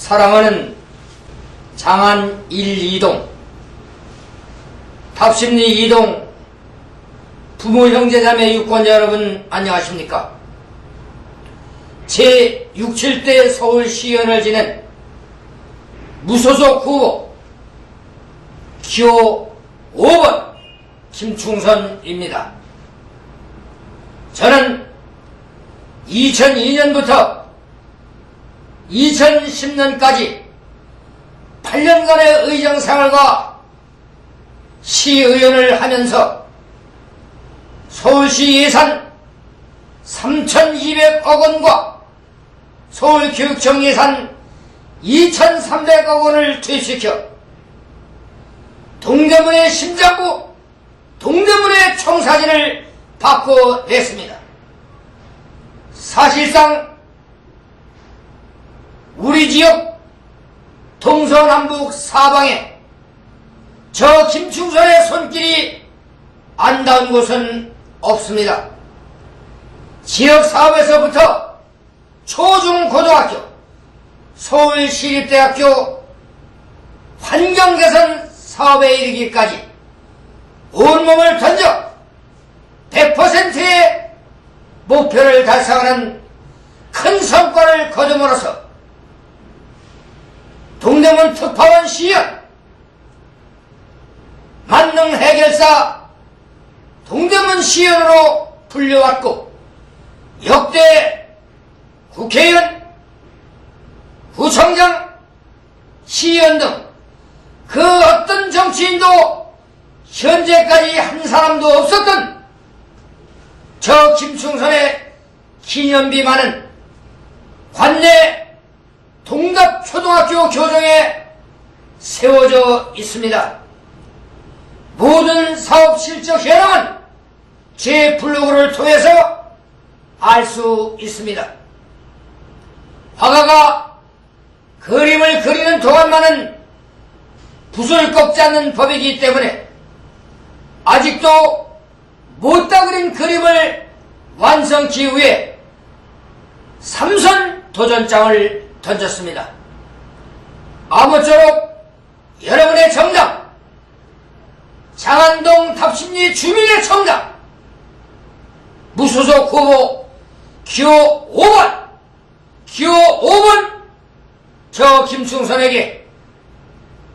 사랑하는 장안 1, 2동, 답심리 2동 부모 형제 자매 유권자 여러분 안녕하십니까? 제 6, 7대 서울시의원을 지낸 무소속 후보 기호 5번 김충선입니다. 저는 2002년부터 2010년까지 8년간의 의정 생활과 시의원을 하면서 서울시 예산 3,200억 원과 서울교육청 예산 2,300억 원을 투입시켜 동대문의 심장부 동대문의 청사진을 바꿔냈습니다. 사실상 우리 지역 동서남북 사방에 저 김충선의 손길이 안 닿은 곳은 없습니다. 지역 사업에서부터 초중고등학교, 서울시립대학교 환경개선 사업에 이르기까지 온몸을 던져 100%의 목표를 달성하는 큰 성과를 거둠으로써 동대문 특파원 시연 만능 해결사 동대문 시연으로 불려왔고 역대 국회의원, 구청장, 시의원 등 그 어떤 정치인도 현재까지 한 사람도 없었던 저 김충선의 기념비 많은 관내 동답초등학교 교정에 세워져 있습니다. 모든 사업 실적 현황은 제 블로그를 통해서 알 수 있습니다. 화가가 그림을 그리는 동안만은 붓을 꺾지 않는 법이기 때문에 아직도 못다 그린 그림을 완성키 위해 삼선 도전장을 던졌습니다. 아무쪼록 여러분의 정당, 장안동 답심리 주민의 정당, 무소속 후보 기호 5번, 기호 5번 저 김충선에게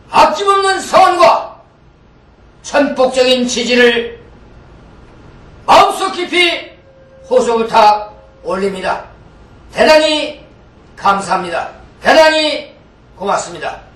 아낌없는 서원과 천폭적인 지지를 마음속 깊이 호소 부탁 올립니다. 대단히 감사합니다. 대단히 고맙습니다.